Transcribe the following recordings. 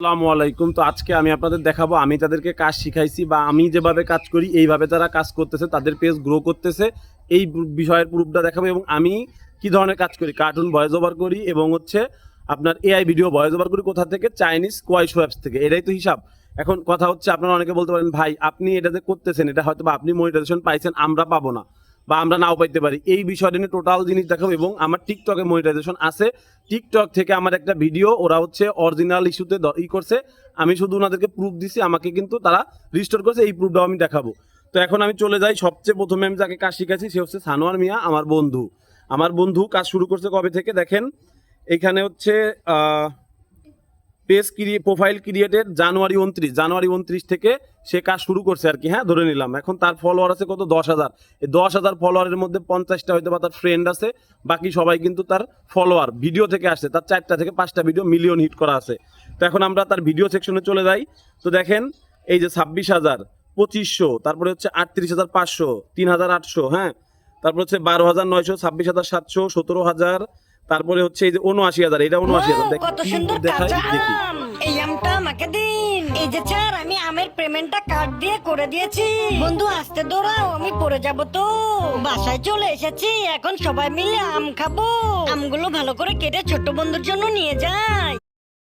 আসসালামু আলাইকুম। তো আজকে আমি আপনাদের দেখাবো, আমি তাদেরকে কাজ শিখাইছি বা আমি যেভাবে কাজ করি, এইভাবে তারা কাজ করতেছে, তাদের পেজ গ্রো করতেছে। এই বিষয়ের প্রুফটা দেখাবো এবং আমি কি ধরনের কাজ করি কার্টুন ভয়েস ওভার করি এবং হচ্ছে আপনার এআই ভিডিও ভয়েস ওভার করি কোথা থেকে? চাইনিজ কোয়াইশ অ্যাপস থেকে, এটাই তো হিসাব। এখন কথা হচ্ছে, আপনারা অনেকে বলতে পারেন, ভাই, আপনি এটা যে করতেছেন, এটা হয়তো বা আপনি মনিটাইজেশন পাইছেন, আমরা পাবো না। বা আমরা নাও পাইতে পারি। এই বিষয়টা নিয়ে টোটাল জিনিস দেখাবো এবং আমার টিকটকে মনিটাইজেশন আছে। টিকটক থেকে আমার একটা ভিডিও ওরা হচ্ছে অরিজিনাল ইস্যুতে ই করছে। আমি শুধু ওনাদেরকে প্রুফ দিছি, আমাকে কিন্তু তারা রিস্টোর করছে, এই প্রুফটাও আমি দেখাবো। তো এখন আমি চলে যাই, সবচেয়ে প্রথমে আমি যাকে কাজ শিখেছি সে হচ্ছে সানোয়ার মিয়া, আমার বন্ধু। আমার বন্ধু কাজ শুরু করছে কবে থেকে? দেখেন, এখানে হচ্ছে পেজ ক্রিয়ে প্রোফাইল ক্রিয়েটেড জানুয়ারি উনত্রিশ জানুয়ারি উনত্রিশ থেকে সে কাজ শুরু করছে আর কি হ্যাঁ ধরে নিলাম। এখন তার ফলোয়ার আছে কত? দশ হাজার। এই দশ হাজার ফলোয়ারের মধ্যে পঞ্চাশটা হয়তো বা তার ফ্রেন্ড আছে, বাকি সবাই কিন্তু তার ফলোয়ার ভিডিও থেকে আসছে তার চারটা থেকে পাঁচটা ভিডিও মিলিয়ন হিট করা আছে। তো এখন আমরা তার ভিডিও সেকশনে চলে যাই। তো দেখেন, এই যে ছাব্বিশ হাজার, পঁচিশশো, তারপরে হচ্ছে আটত্রিশ হাজার পাঁচশো, তিন হাজার আটশো হ্যাঁ তারপর হচ্ছে বারো হাজার নয়শো, ছাব্বিশ হাজার সাতশো, সতেরো হাজার তারপরে হচ্ছে এই যে উনআশি হাজার এটা উনআশি হাজার। কত সুন্দর কাঁচা আম। এই আমটা আমাকে দিন। এই যে স্যার আমি আমের পেমেন্টটা কার্ড দিয়ে করে দিয়েছি। বন্ধু আসতে দৌড়াও আমি পড়ে যাব তো। বাসায় চলে এসেছি এখন সবাই মিলে আম খাব। আমগুলো ভালো করে কেটে ছোট্ট বন্ধুর জন্য নিয়ে যাই।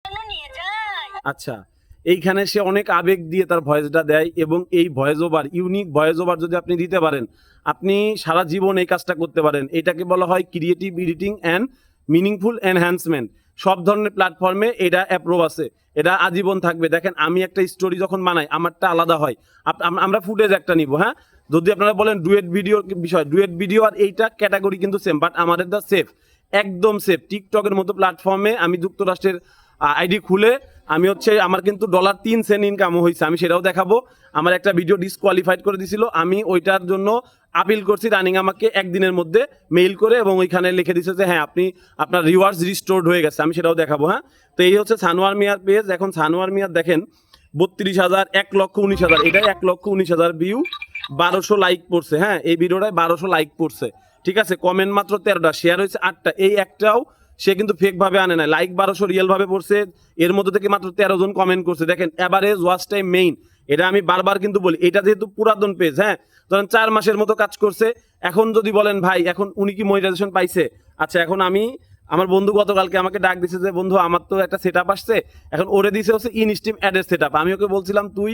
জন্য নিয়ে যাই আচ্ছা এইখানে সে অনেক আবেগ দিয়ে তার ভয়েসটা দেয় এবং এই voice over unique voice over যদি আপনি দিতে পারেন আপনি সারা জীবন এই কাজটা করতে পারেন। এটাকে বলা হয় creative editing and meaningful enhancement সব ধরনের প্ল্যাটফর্মে এটা অ্যাপ্রুভ আছে। এটা আজীবন থাকবে। দেখেন, আমি একটা স্টোরি যখন বানাই, আমারটা আলাদা হয়। আমরা ফুটেজ একটা নিব হ্যাঁ? যদি আপনারা বলেন ডুয়েট ভিডিও বিষয় ডুয়েট ভিডিও আর এইটা ক্যাটাগরি কিন্তু সেম বাট আমাদের দা সেফ একদম সেফ টিকটকের মতো প্ল্যাটফর্মে আমি যুক্তরাষ্ট্রের আইডি খুলে আমি হচ্ছে আমার কিন্তু ডলার তিন সেন্ট ইনকাম হয়েছে আমি সেটাও দেখাবো। আমার একটা ভিডিও ডিসকোয়ালিফাইড করে দিছিল। আমি ওইটার জন্য আপিল করছি রানিং আমাকে একদিনের মধ্যে মেইল করে এবং ওইখানে লিখে দিছে যে হ্যাঁ আপনি, আপনার রিওয়ার্ডস রিস্টোর্ড হয়ে গেছে, আমি সেটাও দেখাবো। হ্যাঁ? তো এই হচ্ছে সানোয়ার মিয়ার পেজ। এখন সানোয়ার মিয়ার দেখেন, বত্রিশ হাজার, এক লক্ষ উনিশ হাজার, এটাই এক লক্ষ উনিশ হাজার ভিউ বারোশো লাইক পড়ছে। হ্যাঁ এই ভিডিওটায় বারোশো লাইক পড়ছে। ঠিক আছে? কমেন্ট মাত্র তেরোটা শেয়ার হয়েছে আটটা। এই একটাও সে কিন্তু ফেকভাবে আনে না লাইক বারোশো রিয়েলভাবে পড়ছে, এর মধ্যে থেকে মাত্র তেরো জন কমেন্ট করছে। দেখেন এভারেজ ওয়াচ টাইম মেইন এটা আমি বারবার কিন্তু বলি, এটা যেহেতু পুরাতন পেজ হ্যাঁ? ধরেন চার মাসের মতো কাজ করছে, এখন যদি বলেন, ভাই, এখন উনি কি মনিটাইজেশন পাইছে? আচ্ছা এখন আমি, আমার বন্ধু গতকালকে আমাকে ডাক দিছে যে, বন্ধু, আমার তো একটা সেট আপ আসছে। এখন ওরে দিছে হচ্ছে ইন ইনস্টিম অ্যাডের সেট আপ আমি ওকে বলছিলাম, তুই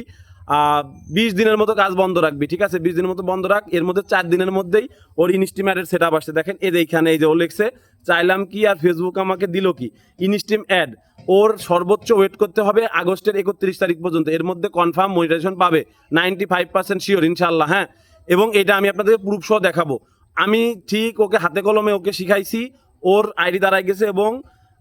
বিশ দিনের মতো কাজ বন্ধ রাখবি, ঠিক আছে? বিশ দিনের মতো বন্ধ রাখ, এর মধ্যে চার দিনের মধ্যেই ওর ইনস্টিম অ্যাডের সেট আপ আসছে। দেখেন, এই যে এইখানে এই যে ও লিখছে, চাইলাম কি আর ফেসবুক আমাকে দিল কি? ইনস্টিম অ্যাড ওর সর্বোচ্চ ওয়েট করতে হবে আগস্টের একত্রিশ তারিখ পর্যন্ত। এর মধ্যে কনফার্ম মনিটাইজেশন পাবে। নাইনটি ফাইভ পার্সেন্ট শিওর ইনশাল্লাহ হ্যাঁ? এবং এটা আমি আপনাদের প্রুফ সহ দেখাবো। আমি ঠিক ওকে হাতে কলমে ওকে শিখাইছি, ওর আইডি দাঁড়ায় গেছে এবং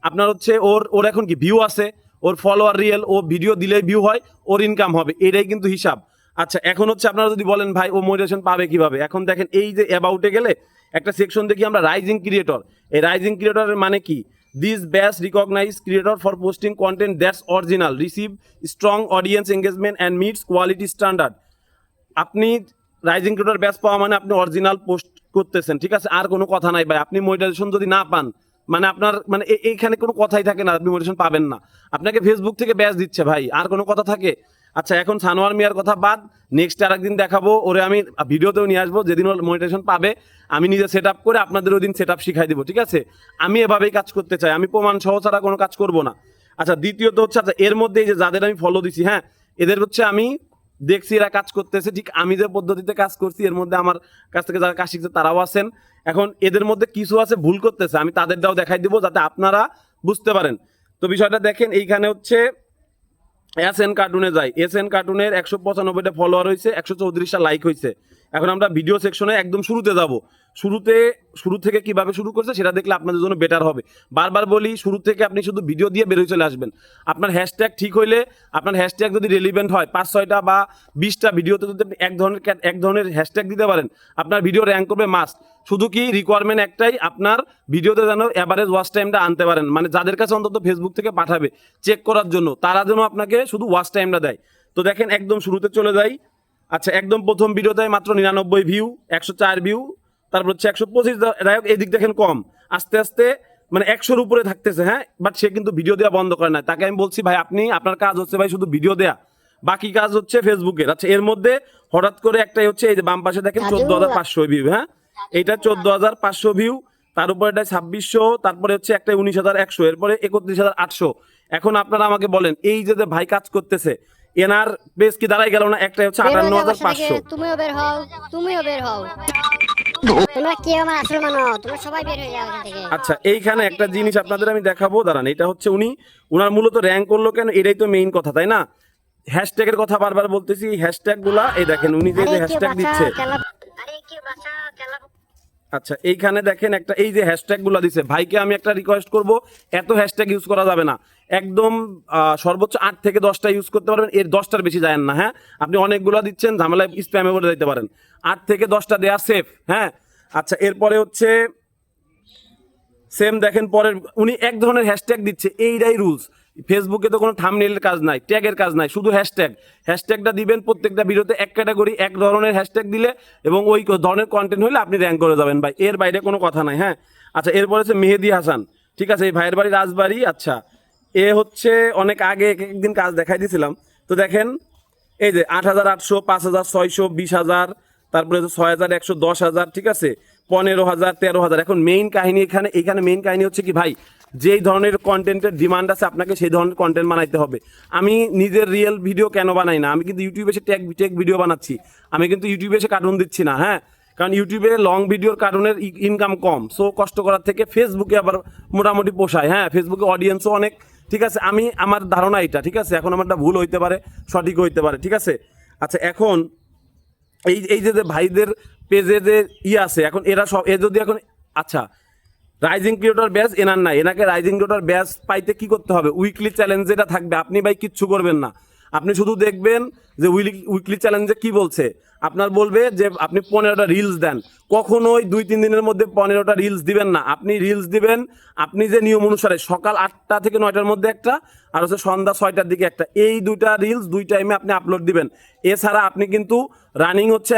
আপনার হচ্ছে ওর ওর এখন কি ভিউ আছে, ওর ফলোয়ার রিয়েল ও ভিডিও দিলে ভিউ হয়, ওর ইনকাম হবে, এটাই কিন্তু হিসাব। আচ্ছা এখন হচ্ছে আপনারা যদি বলেন, ভাই, ও মোটিভেশন পাবে কীভাবে? এখন দেখেন, এই যে অ্যাবাউটে গেলে একটা সেকশন দেখি আমরা রাইজিং ক্রিয়েটর এই রাইজিং ক্রিয়েটরের মানে কি? This badge recognise creator for posting content that's original receive strong audience engagement and meets quality standard আপনি রাইজিং ক্রিয়েটর ব্যাস পাওয়া মানে আপনি অরিজিনাল পোস্ট করতেছেন, ঠিক আছে? আর কোনো কথা নাই ভাই, আপনি মোটিভেশন যদি না পান মানে আপনার মানে এইখানে কোনো কথাই থাকে না, আপনি মোটিভেশন পাবেন না। আপনাকে ফেসবুক থেকে ব্যাস দিচ্ছে ভাই, আর কোনো কথা থাকে? আচ্ছা এখন সানোয়ার মিয়ার কথা বাদ নেক্সট আর একদিন দেখাবো, ওরে আমি ভিডিওতেও নিয়ে আসব, যেদিন ওর মনিটেশন পাবে, আমি নিজে সেট আপ করে আপনাদের ওই দিন সেট আপ শিখাই দেবো, ঠিক আছে? আমি এভাবেই কাজ করতে চাই, আমি প্রমাণ সহ ছাড়া কোনো কাজ করব না। আচ্ছা দ্বিতীয়ত হচ্ছে আচ্ছা এর মধ্যে এই যে যাদের আমি ফলো দিছি হ্যাঁ এদের হচ্ছে আমি দেখছি এরা কাজ করতেছে, ঠিক আমি যে পদ্ধতিতে কাজ করছি, এর মধ্যে আমার কাছ থেকে যারা কাজ শিখছে, তারাও আছেন। এখন এদের মধ্যে কিছু আছে, ভুল করতেছে, আমি তাদেরটাও দেখাই দিব, যাতে আপনারা বুঝতে পারেন। তো বিষয়টা দেখেন, এইখানে হচ্ছে এস এন কার্টুনে যাই। এস এন কার্টুনের একশো পঁচানব্বইটা ফলোয়ার হয়েছে একশো চৌত্রিশটা লাইক হয়েছে এখন আমরা ভিডিও সেকশনে একদম শুরুতে যাব। শুরুতে, শুরু থেকে কীভাবে শুরু করছে সেটা দেখলে আপনাদের জন্য বেটার হবে। বারবার বলি, শুরু থেকে আপনি শুধু ভিডিও দিয়ে বেরোয় চলে আসবেন। আপনার হ্যাশট্যাগ ঠিক হইলে, আপনার হ্যাশট্যাগ যদি রেলিভেন্ট হয়, পাঁচ, ছয়টা বা বিশটা ভিডিওতে যদি আপনি এক ধরনের এক ধরনের হ্যাশট্যাগ দিতে পারেন, আপনার ভিডিও র্যাঙ্ক করবে মাস্ট শুধু কি রিকোয়ারমেন্ট একটাই, আপনার ভিডিওতে যেন অ্যাভারেজ ওয়াচ টাইমটা আনতে পারেন। মানে যাদের কাছে অন্তত ফেসবুক থেকে পাঠাবে চেক করার জন্য, তারা যেন আপনাকে শুধু ওয়াচ টাইমটা দেয়। তো দেখেন, একদম শুরুতে চলে যাই। আচ্ছা একদম প্রথম ভিডিওতে মাত্র নিরানব্বই ভিউ একশো চার ভিউ তারপর হচ্ছে একশো পঁচিশ যাই হোক এদিক দেখেন কম। আস্তে আস্তে মানে একশোর উপরে থাকতেছে হ্যাঁ? বাট সে কিন্তু ভিডিও দেওয়া বন্ধ করে না তাকে আমি বলছি ভাই আপনি আপনার কাজ হচ্ছে ভাই শুধু ভিডিও দেয়া। বাকি কাজ হচ্ছে ফেসবুকের আচ্ছা এর মধ্যে হঠাৎ করে একটাই হচ্ছে এই যে বাম পাশে দেখেন চোদ্দ হাজার পাঁচশো ভিউ হ্যাঁ? এটা চোদ্দ হাজার পাঁচশো ভিউ তার উপরে এটা ছাব্বিশশো তারপরে হচ্ছে একটা উনিশ হাজার একশো এরপরে একত্রিশ হাজার আটশো। এখন আপনারা আমাকে বলেন এই যে ভাই কাজ করতেছে এনার বেশ কি দাঁড়াই গেল না? একটা হচ্ছে আটান্ন হাজার পাঁচশো। তুমিও বের হও তুমিও বের হও। তোমরা কে আমার আসল মানো? তোমরা সবাই বের হয়ে যাও থেকে। আচ্ছা এইখানে একটা জিনিস আপনাদের আমি দেখাবো। দাঁড়ান এটা হচ্ছে উনি উনার মূলত র্যাঙ্ক করল কেন? এটাই তো মেইন কথা তাই না? হ্যাশট্যাগের কথা বারবার বলতেছি হ্যাশট্যাগগুলা এই দেখেন উনি যে হ্যাশট্যাগ দিচ্ছে। আচ্ছা এইখানে দেখেন একটা, এই যে হ্যাশট্যাগগুলো দিছে, ভাইকে আমি একটা রিকোয়েস্ট করব, এত হ্যাশট্যাগ ইউজ করা যাবে না। একদম সর্বোচ্চ আট থেকে দশটা ইউজ করতে পারবেন, এর দশটার বেশি যায় না হ্যাঁ? আপনি অনেকগুলো দিচ্ছেন, ঝামেলায় স্প্যামে করে দিতে পারেন। আট থেকে দশটা দেয়া সেফ হ্যাঁ? আচ্ছা এরপরে হচ্ছে সেম দেখেন পরের, উনি এক ধরনের হ্যাশট্যাগ দিচ্ছে এইটাই রুলস ফেসবুকে তো কোনো থামনেলের কাজ নাই ট্যাগের কাজ নাই, শুধু হ্যাশট্যাগ হ্যাশট্যাগটা দিবেন প্রত্যেকটা ভিডিওতে এক ক্যাটাগরি এক ধরনের হ্যাশট্যাগ দিলে এবং ওই ধরনের কন্টেন্ট হলে আপনি র্যাঙ্ক করে যাবেন ভাই। এর বাইরে কোনো কথা নাই হ্যাঁ? আচ্ছা এরপরে হচ্ছে মেহেদি হাসান। ঠিক আছে, এই ভাইয়ের বাড়ি রাজবাড়ি আচ্ছা। এ হচ্ছে অনেক আগে এক একদিন কাজ দেখাই দিয়েছিলাম তো দেখেন, এই যে আট হাজার আটশো, পাঁচ হাজার ছয়শো, বিশ হাজার, তারপরে হচ্ছে ছয় হাজার একশো দশ হাজার, ঠিক আছে? পনেরো হাজার, তেরো হাজার। এখন মেইন কাহিনী এখানে এখানে মেইন কাহিনী হচ্ছে কি ভাই? যেই ধরনের কন্টেন্টের ডিমান্ড আছে, আপনাকে সেই ধরনের কন্টেন্ট বানাইতে হবে। আমি নিজের রিয়েল ভিডিও কেন বানাই না? আমি কিন্তু ইউটিউবে এসে টেক টেক ভিডিও বানাচ্ছি। আমি কিন্তু ইউটিউবে এসে কার্টুন দিচ্ছি না হ্যাঁ? কারণ ইউটিউবে লং ভিডিওর কার্টুনের ইনকাম কম। সো কষ্ট করার থেকে ফেসবুকে আবার মোটামুটি পোষায় হ্যাঁ? ফেসবুকে অডিয়েন্সও অনেক, ঠিক আছে? আমি, আমার ধারণা এটা, ঠিক আছে? এখন আমারটা ভুল হইতে পারে, সঠিক হইতে পারে, ঠিক আছে? আচ্ছা এখন এই এই যে যে ভাইদের পেজে যে ই আছে, এখন এরা সব, এ যদি এখন আচ্ছা রাইজিং ক্রিয়েটর ব্যাচ এনার নাই। এনাকে রাইজিং ক্রিয়েটর ব্যাচ পাইতে কি করতে হবে? উইকলি চ্যালেঞ্জ যেটা থাকবে, আপনি ভাই কিচ্ছু করবেন না। আপনি শুধু দেখবেন যে উইকলি চ্যালেঞ্জে কি বলছে। আপনার বলবে যে আপনি পনেরোটা রিলস দেন। কখনোই দুই, তিন দিনের মধ্যে পনেরোটা রিলস দিবেন না। আপনি রিলস দিবেন, আপনি যে নিয়ম অনুসারে সকাল আটটা থেকে নয়টার মধ্যে একটা, আর হচ্ছে সন্ধ্যা ছয়টার দিকে একটা। এই দুইটা রিলস দুই টাইমে আপনি আপলোড দিবেন। এছাড়া আপনি কিন্তু রানিং হচ্ছে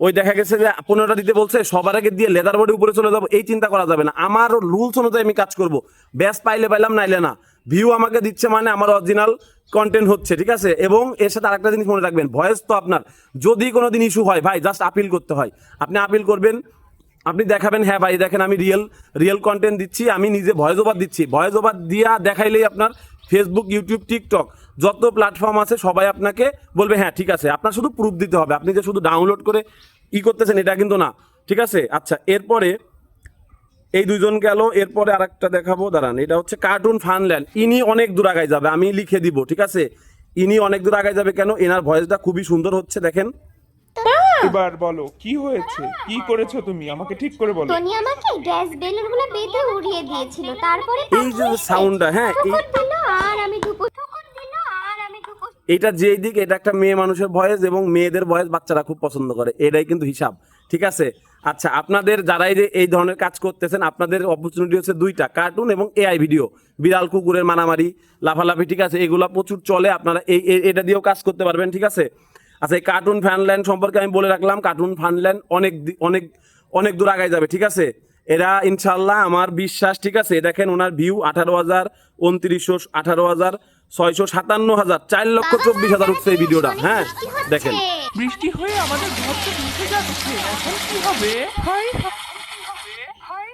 ওই দেখা গেছে যে পনেরোটা দিতে বলছে, সবার আগে দিয়ে লেদার বোর্ডে উপরে চলে যাব, এই চিন্তা করা যাবে না। আমার রুলস অনুযায়ী আমি কাজ করব। ব্যাস, পাইলে পাইলাম, নাইলে না। ভিউ আমাকে দিচ্ছে মানে আমার অরিজিনাল কন্টেন্ট হচ্ছে, ঠিক আছে? এবং এর সাথে আরেকটা জিনিস মনে রাখবেন ভয়েস তো আপনার। যদি কোনো দিন ইস্যু হয়, ভাই জাস্ট আপিল করতে হয়। আপনি আপিল করবেন, আপনি দেখাবেন হ্যাঁ ভাই, দেখেন, আমি রিয়েল রিয়েল কন্টেন্ট দিচ্ছি, আমি নিজে ভয়েস ওভার দিচ্ছি। ভয়েস ওভার দিয়া দেখাইলেই আপনার ফেসবুক ইউটিউব টিকটক যত প্ল্যাটফর্ম আছে সবাই আপনাকে বলবে হ্যাঁ ঠিক আছে। আপনার শুধু প্রুফ দিতে হবে। আপনি যে শুধু ডাউনলোড করে ই করতেছেন এটা কিন্তু না। ঠিক আছে? আচ্ছা এরপরে এই দুজন গেল। এরপরে আর একটা দেখাবো। দাঁড়ান এটা হচ্ছে কার্টুন ফানল্যান্ড ইনি অনেক দূর আগায় যাবে আমি লিখে দিব ঠিক আছে? ইনি অনেক দূর আগায় যাবে কেন? এনার ভয়েসটা খুবই সুন্দর হচ্ছে দেখেন। এবার বলো কি হয়েছে? কি করেছ তুমি? আমাকে ঠিক করে বলো। টনি আমাকে গ্যাস বেলুনগুলো বেঁধে উড়িয়ে দিয়েছিল তারপরে এই যে সাউন্ডটা হ্যাঁ এই আর আমি ধুপুর ঠুকুর দিল আর আমি ধুপুর এটা যেই দিক, এটা একটা মেয়ে মানুষের ভয়েস এবং মেয়েদের ভয়েস বাচ্চারা খুব পছন্দ করে। এটাই কিন্তু হিসাব, ঠিক আছে? আচ্ছা আপনাদের যারাই যে এই ধরনের কাজ করতেছেন, আপনাদের অপরচুনিটি হচ্ছে দুইটা কার্টুন এবং এআই ভিডিও বিড়াল, কুকুরের মারামারি, লাফালাফি, ঠিক আছে? এগুলা প্রচুর চলে, আপনারা এই এটা দিয়েও কাজ করতে পারবেন, ঠিক আছে? আচ্ছা এই কার্টুন ফ্যানল্যান্ড সম্পর্কে আমি বলে রাখলাম কার্টুন ফ্যানল্যান্ড অনেক অনেক অনেক দূর আগায় যাবে, ঠিক আছে? এরা ইনশাল্লাহ আমার বিশ্বাস, ঠিক আছে? দেখেন ওনার ভিউ আঠারো হাজার, উনত্রিশশো আঠারো হাজার ছয়শো সাতান্ন হাজার চার লক্ষ চব্বিশ হাজার উঠছে এই ভিডিওটা। হ্যাঁ দেখেন। বৃষ্টি হয়ে আমাদের ঘরটা ভিজে যাচ্ছে এখন কি হবে? হাই হাই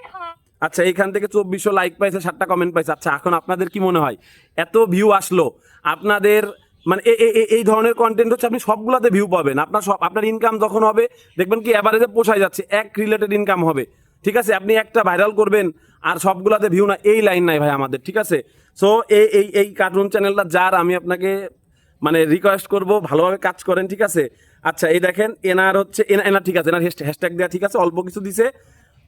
আচ্ছা এইখান থেকে চব্বিশশো লাইক পাইছে সাতটা কমেন্ট পাইছে। আচ্ছা এখন আপনাদের কি মনে হয়? এত ভিউ আসলো আপনাদের মানে এ- এ- এ- এই ধরনের কন্টেন্ট হচ্ছে আপনি সবগুলাতে ভিউ পাবেন। আপনার সব আপনার ইনকাম যখন হবে দেখবেন কি অ্যাভারেজে পোষায় যাচ্ছে এক রিলেটেড ইনকাম হবে। ঠিক আছে, আপনি একটা ভাইরাল করবেন আর সবগুলাতে ভিউ না, এই লাইন নাই ভাই আমাদের, ঠিক আছে? সো এই এই এই কার্টুন চ্যানেলটা যার, আমি আপনাকে মানে রিকোয়েস্ট করব, ভালোভাবে কাজ করেন, ঠিক আছে? আচ্ছা এই দেখেন, এনার হচ্ছে, এনা- এনার ঠিক আছে, এনার হ্যাশট্যাগ দেওয়া ঠিক আছে, অল্প কিছু দিছে।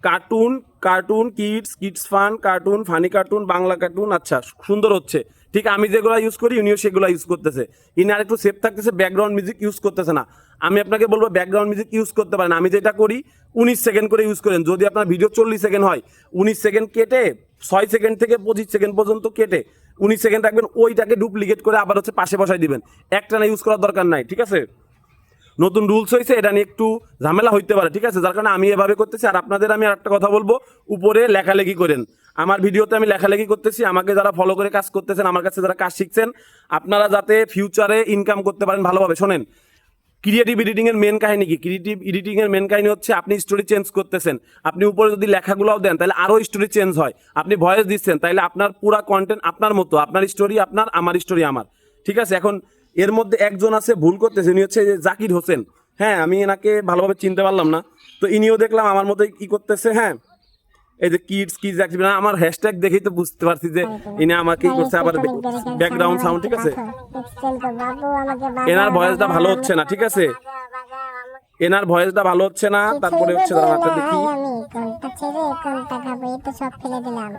Cartoon cartoon kids kids fun cartoon funny cartoon Bangla cartoon আচ্ছা সুন্দর হচ্ছে। ঠিক আমি যেগুলো ইউজ করি উনিও সেগুলো ইউজ করতেছে। ইনি আর একটু সেফ থাকতেছে ব্যাকগ্রাউন্ড মিউজিক ইউজ করতেছে না। আমি আপনাকে বলব ব্যাকগ্রাউন্ড মিউজিক ইউজ করতে পারেন। আমি যেটা করি, উনিশ সেকেন্ড করে ইউজ করেন। যদি আপনার ভিডিও চল্লিশ সেকেন্ড হয়, উনিশ সেকেন্ড কেটে, ছয় সেকেন্ড থেকে পঁচিশ সেকেন্ড পর্যন্ত কেটে, উনিশ সেকেন্ড রাখবেন, ওইটাকে ডুপ্লিকেট করে আবার হচ্ছে পাশে বসাই দিবেন। একটা না ইউজ করার দরকার নাই, ঠিক আছে? নতুন রুলস হয়েছে এটা নিয়ে একটু ঝামেলা হইতে পারে, ঠিক আছে? যার কারণে আমি এভাবে করতেছি, আর আপনাদের আমি আর একটা কথা বলব, উপরে লেখালেখি করেন। আমার ভিডিওতে আমি লেখালেখি করতেছি, আমাকে যারা ফলো করে কাজ করতেছেন, আমার কাছে যারা কাজ শিখছেন, আপনারা যাতে ফিউচারে ইনকাম করতে পারেন ভালোভাবে। শোনেন ক্রিয়েটিভ এডিটিং এর মেন কাহিনী কি? ক্রিয়েটিভ এডিটিং এর মেন কাহিনী হচ্ছে আপনি স্টোরি চেঞ্জ করতেছেন। আপনি উপরে যদি লেখাগুলোও দেন, তাহলে আরও স্টোরি চেঞ্জ হয়। আপনি ভয়েস দিচ্ছেন, তাহলে আপনার পুরা কন্টেন্ট আপনার মতো, আপনার স্টোরি আপনার, আমার স্টোরি আমার। ঠিক আছে, এখন এর মধ্যে একজন আছে, ভুল করতেছে উনি হচ্ছে জাকির হোসেন। হ্যাঁ আমি এনাকে ভালোভাবে চিনতে পারলাম না। তো ইনিও দেখলাম, আমার মতো কি করতেছে হ্যাঁ। এই যে কিডস কিডস অ্যাক্টিভিটি আমার হ্যাশট্যাগ দেখেই তো বুঝতে পারছি যে ইনি আমাকে করছে আবার ব্যাকগ্রাউন্ড সাউন্ড ঠিক আছে? এনার ভয়েসটা ভালো হচ্ছে না ঠিক আছে? এনার ভয়েসটা ভালো হচ্ছে না তারপরে হচ্ছে একটা দেখি। আমি কোনটা ছেড়ে কোনটা খাব এই তো সব ফেলে দিলাম।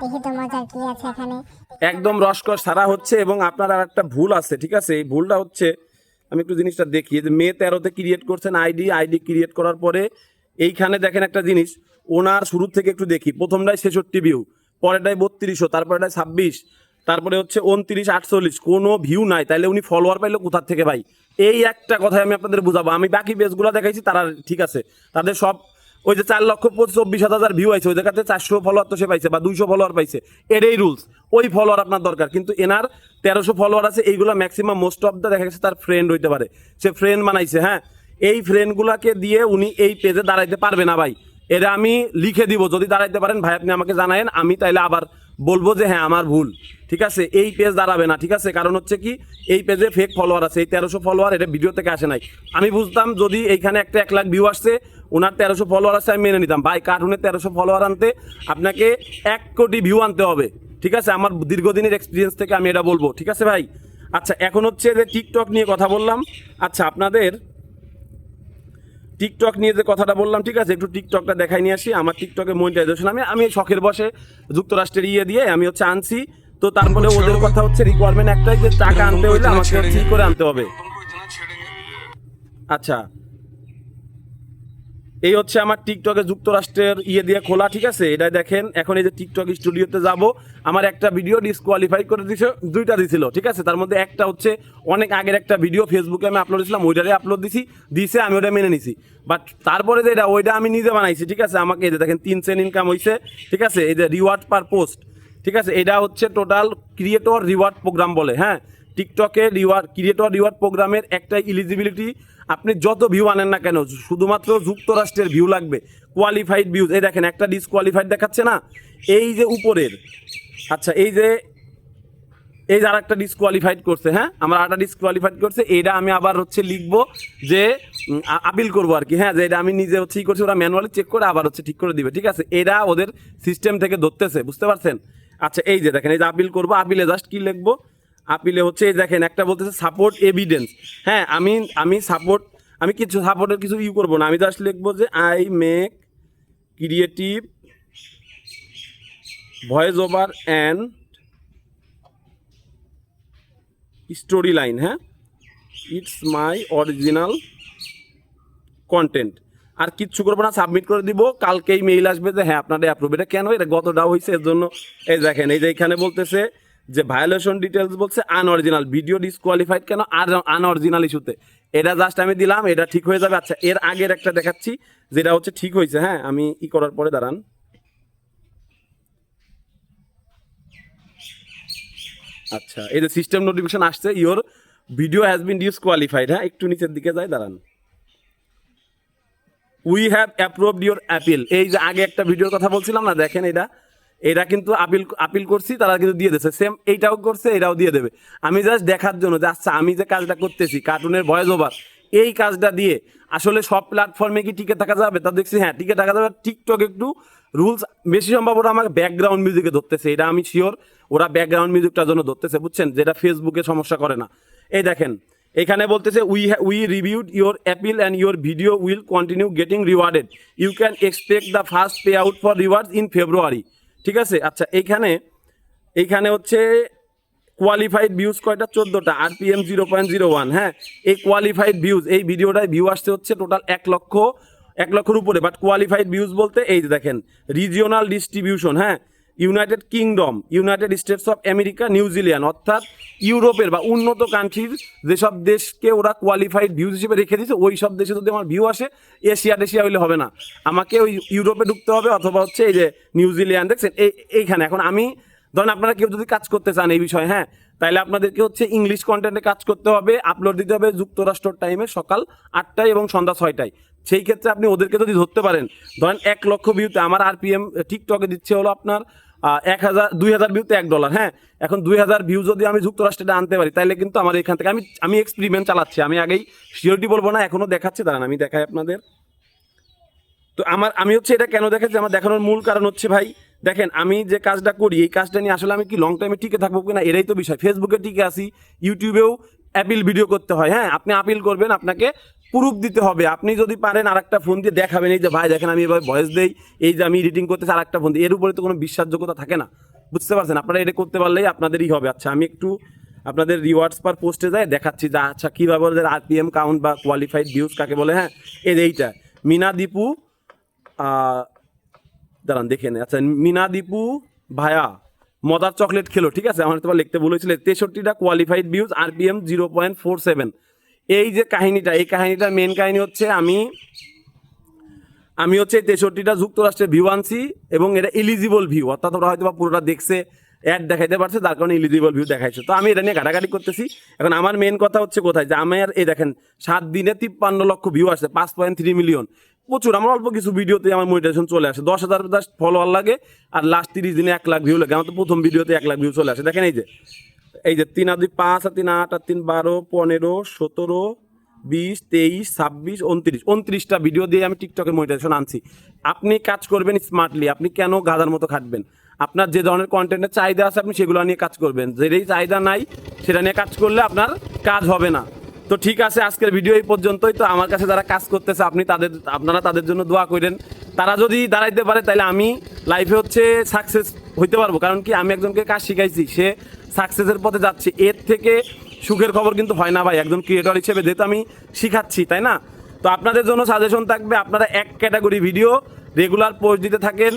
দেখি তো মজার কি আছে এখানে। একদম রসকস সারা হচ্ছে এবং আপনার আর একটা ভুল আছে ঠিক আছে? এই ভুলটা হচ্ছে আমি একটু জিনিসটা দেখি যে মে তেরোতে ক্রিয়েট করছেন আইডি আইডি ক্রিয়েট করার পরে এইখানে দেখেন একটা জিনিস ওনার শুরু থেকে একটু দেখি। প্রথমটাই ছেষট্টি ভিউ পরেরটাই বত্রিশশো তারপরেটাই ছাব্বিশ, তারপরে হচ্ছে উনত্রিশ, আটচল্লিশ। কোনো ভিউ নাই, তাইলে উনি ফলোয়ার পাইলো কোথার থেকে ভাই? এই একটা কথাই আমি আপনাদের বুঝাবো। আমি বাকি পেজগুলো দেখাইছি, তারা ঠিক আছে। তাদের সব ওই যে চার লক্ষ চব্বিশ হাজার ভিউ আছে, ওই জায়গাতে চারশো ফলোয়ার তো সে পাইছে বা দুইশো ফলোয়ার পাইছে। এটাই রুলস ওই ফলোয়ার আপনার দরকার। কিন্তু এনার তেরোশো ফলোয়ার আছে, এইগুলো ম্যাক্সিমাম মোস্ট অফ দ্য দেখা গেছে তার ফ্রেন্ড হইতে পারে। সে ফ্রেন্ড বানাইছে হ্যাঁ? এই ফ্রেন্ডগুলোকে দিয়ে উনি এই পেজে দাঁড়াইতে পারবে না ভাই। এটা আমি লিখে দিব। যদি দাঁড়াইতে পারেন, ভাই, আপনি আমাকে জানায়েন, আমি তাইলে আবার বলব যে হ্যাঁ আমার ভুল। ঠিক আছে? এই পেজ দাঁড়াবে না, ঠিক আছে? কারণ হচ্ছে কি, এই পেজে ফেক ফলোয়ার আছে, এই তেরোশো ফলোয়ার এটা ভিডিও থেকে আসে নাই। আমি বুঝতাম যদি এইখানে একটা এক লাখ ভিউ আসছে, ওনার তেরোশো ফলোয়ার আছে, আমি মেনে নিতাম। ভাই কার্টুনের তেরোশো ফলোয়ার আনতে আপনাকে এক কোটি ভিউ আনতে হবে। ঠিক আছে? আমার দীর্ঘদিনের এক্সপিরিয়েন্স থেকে আমি এটা বলব। ঠিক আছে, ভাই? আচ্ছা এখন হচ্ছে যে টিকটক নিয়ে কথা বললাম। আচ্ছা আপনাদের টিকটক নিয়ে যে কথাটা বললাম ঠিক আছে? একটু টিকটকটা দেখাই নিয়ে আসি। আমার টিকটকে মনিটাইজেশন আমি আমি শখের বসে যুক্তরাষ্ট্রের ইয়ে দিয়ে আমি হচ্ছে আনছি। তো তারপরে ওদের কথা হচ্ছে রিকোয়ারমেন্ট একটাই যে টাকা আনতে হইলে আমাকে ঠিক করে আনতে হবে। আচ্ছা। এই হচ্ছে আমার টিকটকে যুক্তরাষ্ট্রের ইয়ে দিয়ে খোলা, ঠিক আছে? এটা দেখেন, এখন এই যে টিকটক স্টুডিওতে যাব, আমার একটা ভিডিও ডিসকোয়ালিফাই করে দিছে, দুইটা দিছিল, ঠিক আছে? তার মধ্যে একটা হচ্ছে অনেক আগের একটা ভিডিও ফেসবুকে আমি আপলোড দিয়েছিলাম ওইটারে আপলোড দিছি, দিছে, আমি ওটা মেনে নিছি। বাট তারপরে যে এটা, ওইটা আমি নিজে বানাইছি, ঠিক আছে? আমাকে এই যে দেখেন, তিন সেন ইনকাম হয়েছে ঠিক আছে? এই যে রিওয়ার্ড পার পোস্ট ঠিক আছে? এটা হচ্ছে টোটাল ক্রিয়েটর রিওয়ার্ড প্রোগ্রাম বলে হ্যাঁ? টিকটকে রিওয়ার্ড ক্রিয়েটর রিওয়ার্ড প্রোগ্রামের একটা ইলিজিবিলিটি আপনি যত ভিউ আনেন না কেন, শুধুমাত্র যুক্তরাষ্ট্রের ভিউ লাগবে কোয়ালিফাইড ভিউজ এই দেখেন, একটা ডিসকোয়ালিফাইড দেখাচ্ছে না, এই যে উপরের আচ্ছা এই যে এই যে আরেকটা ডিসকোয়ালিফাইড করছে হ্যাঁ? আমার আরেকটা ডিসকোয়ালিফাইড করছে এটা আমি আবার হচ্ছে লিখব যে আপিল করব আর কি হ্যাঁ? যে এটা আমি নিজে হচ্ছে করছি, ওরা ম্যানুয়ালি চেক করে আবার হচ্ছে ঠিক করে দিবে, ঠিক আছে? এরা ওদের সিস্টেম থেকে ধরতেছে, বুঝতে পারছেন? আচ্ছা এই যে দেখেন, এই যে আপিল করব, আপিলে জাস্ট কি লিখব? আপিলে হচ্ছে দেখেন, একটা বলতেছে সাপোর্ট এভিডেন্স হ্যাঁ আমি আমি সাপোর্ট আমি কিছু সাপোর্টের কিছু ইউ করব না। আমি জাস্ট লিখব যে I make creative voice over and storyline হ্যাঁ? ইটস মাই অরিজিনাল কন্টেন্ট আর কিচ্ছু করব না সাবমিট করে দিব। কালকেই মেইল আসবে যে হ্যাঁ আপনাদের অ্যাপ্রুভ এটা কেন? এটা গতটাও হয়েছে এর জন্য। এই দেখেন, এই যে এখানে বলতেছে যে ভায়োলেশন ডিটেলস বলছে আনঅরিজিনাল ভিডিও ডিসকোয়ালিফাইড কেন? আর আনঅরিজিনাল ইস্যুতে এটা জাস্ট আমি দিলাম, এটা ঠিক হয়ে যাবে। আচ্ছা এর আগের একটা দেখাচ্ছি, যেটা হচ্ছে ঠিক হয়েছে। হ্যাঁ আমি ই করার পরে দাঁড়ান। আচ্ছা এই যে সিস্টেম নোটিফিকেশন আসছে your video has been disqualified হ্যাঁ একটু নিচের দিকে যায় দাঁড়ান। We have approved your appeal এই যে আগে একটা ভিডিওর কথা বলছিলাম না, দেখেন এটা। এটা কিন্তু আপিল আপিল করছি, তারা কিন্তু দিয়ে দিয়েছে। সেম এইটাও করছে, এটাও দিয়ে দেবে। আমি জাস্ট দেখার জন্য যে আচ্ছা আমি যে কাজটা করতেছি কার্টুনের ভয়েস ওভার এই কাজটা দিয়ে আসলে সব প্ল্যাটফর্মে কি টিকে থাকা যাবে? তা দেখছি হ্যাঁ টিকে থাকা যাবে। টিকটক একটু রুলস বেশি সম্ভব ওরা আমাকে ব্যাকগ্রাউন্ড মিউজিকে ধরতেছে, এটা আমি শিওর ওরা ব্যাকগ্রাউন্ড মিউজিকটার জন্য ধরতেছে, বুঝছেন? যেটা ফেসবুকে সমস্যা করে না। এই দেখেন, এখানে বলতেছে we we reviewed your appeal and your video will continue getting rewarded you can expect the first payout for rewards in February ঠিক আছে? আচ্ছা এইখানে এইখানে হচ্ছে কোয়ালিফাইড ভিউজ কয়টা? চোদ্দোটা। আর P M zero point zero one হ্যাঁ? এই কোয়ালিফাইড ভিউজ এই ভিডিওটায় ভিউ আসতে হচ্ছে টোটাল এক লক্ষ, এক লক্ষের উপরে। বাট কোয়ালিফাইড ভিউজ বলতে, এই দেখেন রিজিওনাল ডিস্ট্রিবিউশন হ্যাঁ? United Kingdom United States of America New Zealand অর্থাৎ ইউরোপের বা উন্নত কান্ট্রির যেসব দেশকে ওরা কোয়ালিফাইড ভিউজ হিসেবে রেখে দিয়েছে ওই সব দেশে যদি আমার ভিউ আসে এশিয়া টেশিয়া হইলে হবে না। আমাকে ওই ইউরোপে ঢুকতে হবে অথবা হচ্ছে এই যে নিউজিল্যান্ড দেখছেন? এই, এইখানে। এখন আমি, ধরেন আপনারা কেউ যদি কাজ করতে চান এই বিষয়ে হ্যাঁ? তাহলে আপনাদেরকে হচ্ছে ইংলিশ কন্টেন্টে কাজ করতে হবে আপলোড দিতে হবে যুক্তরাষ্ট্র টাইমে সকাল আটটায় এবং সন্ধ্যা ছয়টায়। সেই ক্ষেত্রে আপনি ওদেরকে যদি ধরতে পারেন, ধরেন এক লক্ষ ভিউতে আমার আরপিএম টিকটকে দিচ্ছে হলো আপনার এক হাজার, দুই হাজার ভিউতে এক ডলার হ্যাঁ? এখন দুই হাজার ভিউ যদি আমি যুক্তরাষ্ট্রে আনতে পারি তাহলে কিন্তু আমার এখান থেকে আমি আমি এক্সপেরিমেন্ট চালাচ্ছি। আমি আগেই সিওরিটি বলব না, এখনও দেখাচ্ছি। দাঁড়ান, আমি দেখাই আপনাদের। তো আমার, আমি হচ্ছে এটা কেন দেখাচ্ছি? আমার দেখানোর মূল কারণ হচ্ছে ভাই, দেখেন, আমি যে কাজটা করি, এই কাজটা নিয়ে আসলে আমি কি লং টাইমে টিকে থাকব কিনা এটাই তো বিষয়। ফেসবুকে টিকে আসি ইউটিউবেও অ্যাপিল ভিডিও করতে হয় হ্যাঁ? আপনি আপিল করবেন, আপনাকে প্রুফ দিতে হবে। আপনি যদি পারেন আর একটা ফোন দিয়ে দেখাবেন। এই যে ভাই, দেখেন আমি এবার ভয়েস দেই, এই যে আমি এডিটিং করতেছি আর একটা ফোন দিয়ে। এর উপরে তো কোনো বিশ্বাসযোগ্যতা থাকে না। বুঝতে পারছেন? আপনারা এটা করতে পারলেই আপনাদেরই হবে। আচ্ছা আমি একটু আপনাদের রিওয়ার্ডস পার পোস্টে যায় দেখাচ্ছি যে আচ্ছা কীভাবে ওদের আরপিএম কাউন্ট বা কোয়ালিফাইড ভিউজ কাকে বলে হ্যাঁ? এই এইটা। মিনা দীপু দাঁড়ান, দেখে নে আচ্ছা মিনা দীপু ভায়া, মদার চকলেট খেলো, ঠিক আছে? আমার তোমার লিখতে বলেছিলে তেষট্টিটা qualified views RPM zero point four seven এই যে কাহিনীটা, এই কাহিনীটার মেন কাহিনী হচ্ছে আমি আমি হচ্ছে তেষট্টিটা যুক্তরাষ্ট্রের ভিউ আনছি এবং এটা এলিজিবল ভিউ অর্থাৎ ওরা হয়তো বা পুরোটা দেখছে অ্যাড দেখাইতে পারছে, তার কারণে এলিজিবল ভিউ দেখাইছে। তো আমি এটা নিয়ে ঘাটাঘাটি করতেছি। এখন আমার মেন কথা হচ্ছে কোথায়? যে আমার এই দেখেন, সাত দিনে তিপ্পান্ন লক্ষ ভিউ আসছে, পাঁচ পয়েন্ট থ্রি মিলিয়ন প্রচুর, আমার অল্প কিছু ভিডিওতে আমার মনিটাইজেশন চলে আসে। দশ হাজার জাস্ট ফলোয়ার লাগে, আর লাস্ট তিরিশ দিনে এক লাখ ভিউ লাগে। আমার তো প্রথম ভিডিওতে এক লাখ ভিউ চলে আসে। দেখেন এই যে এই যে তিন আর দুই পাঁচ আর তিন আট, আর তিন বারো, পনেরো, সতেরো, বিশ, তেইশ, ছাব্বিশ, উনত্রিশ। উনত্রিশটা ভিডিও দিয়ে আমি টিকটকে মনিটাইজেশন আনছি। আপনি কাজ করবেন স্মার্টলি আপনি কেন গাধার মতো খাটবেন? আপনার যে ধরনের কন্টেন্টের চাহিদা আছে, আপনি সেগুলো নিয়ে কাজ করবেন। যেটাই চাহিদা নাই, সেটা নিয়ে কাজ করলে আপনার কাজ হবে না। তো ঠিক আছে, আজকের ভিডিও এই পর্যন্তই। তো আমার কাছে যারা কাজ করতেছে, আপনি তাদের, আপনারা তাদের জন্য দোয়া করেন। তারা যদি দাঁড়াইতে পারে, তাহলে আমি লাইফে হচ্ছে সাকসেস হইতে পারব। কারণ কি, আমি একজনকে কাজ শিখাইছি। সে সাকসেসের পথে যাচ্ছে। এর থেকে সুখের খবর কিন্তু হয় না ভাই। একজন ক্রিয়েটর হিসেবে যেহেতু আমি শিখাচ্ছি, তাই না? তো আপনাদের জন্য সাজেশন থাকবে, আপনারা এক ক্যাটাগরি ভিডিও রেগুলার পোস্ট দিতে থাকেন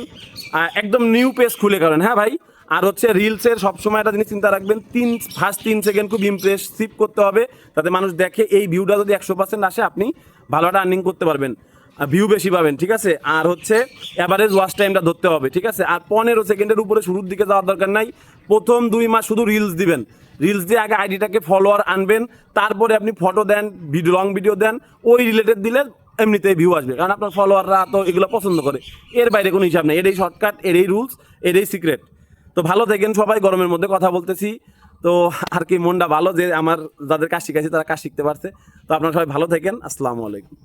একদম নিউ পেজ খুলে করেন হ্যাঁ ভাই? আর হচ্ছে রিলসের সবসময় একটা জিনিস চিন্তা রাখবেন, তিন ফার্স্ট তিন সেকেন্ড খুব ইমপ্রেসিভ করতে হবে তাতে মানুষ দেখে এই ভিউটা যদি একশো পার্সেন্ট আসে, আপনি ভালো একটা আর্নিং করতে পারবেন ভিউ বেশি পাবেন, ঠিক আছে? আর হচ্ছে অ্যাভারেজ ওয়াচ টাইমটা ধরতে হবে, ঠিক আছে? আর পনেরো সেকেন্ডের উপরে শুরুর দিকে যাওয়ার দরকার নাই প্রথম দুই মাস শুধু রিলস দিবেন। রিলস দিয়ে আগে আইডিটাকে ফলোয়ার আনবেন, তারপরে আপনি ফটো দেন ভিডিও লং ভিডিও দেন, ওই রিলেটেড দিলে এমনিতে ভিউ আসবে। কারণ আপনার ফলোয়াররা তো এগুলো পছন্দ করে। এর বাইরে কোনো হিসাব নেই। এটাই শর্টকাট এটাই রুলস এটাই সিক্রেট তো ভালো থাকেন সবাই, গরমের মধ্যে কথা বলতেছি। তো আর কি মনটা ভালো যে আমার যাদের কাজ শিখাইছি তারা কাজ শিখতে পারছে। তো আপনারা সবাই ভালো থাকেন। আসসালামু আলাইকুম।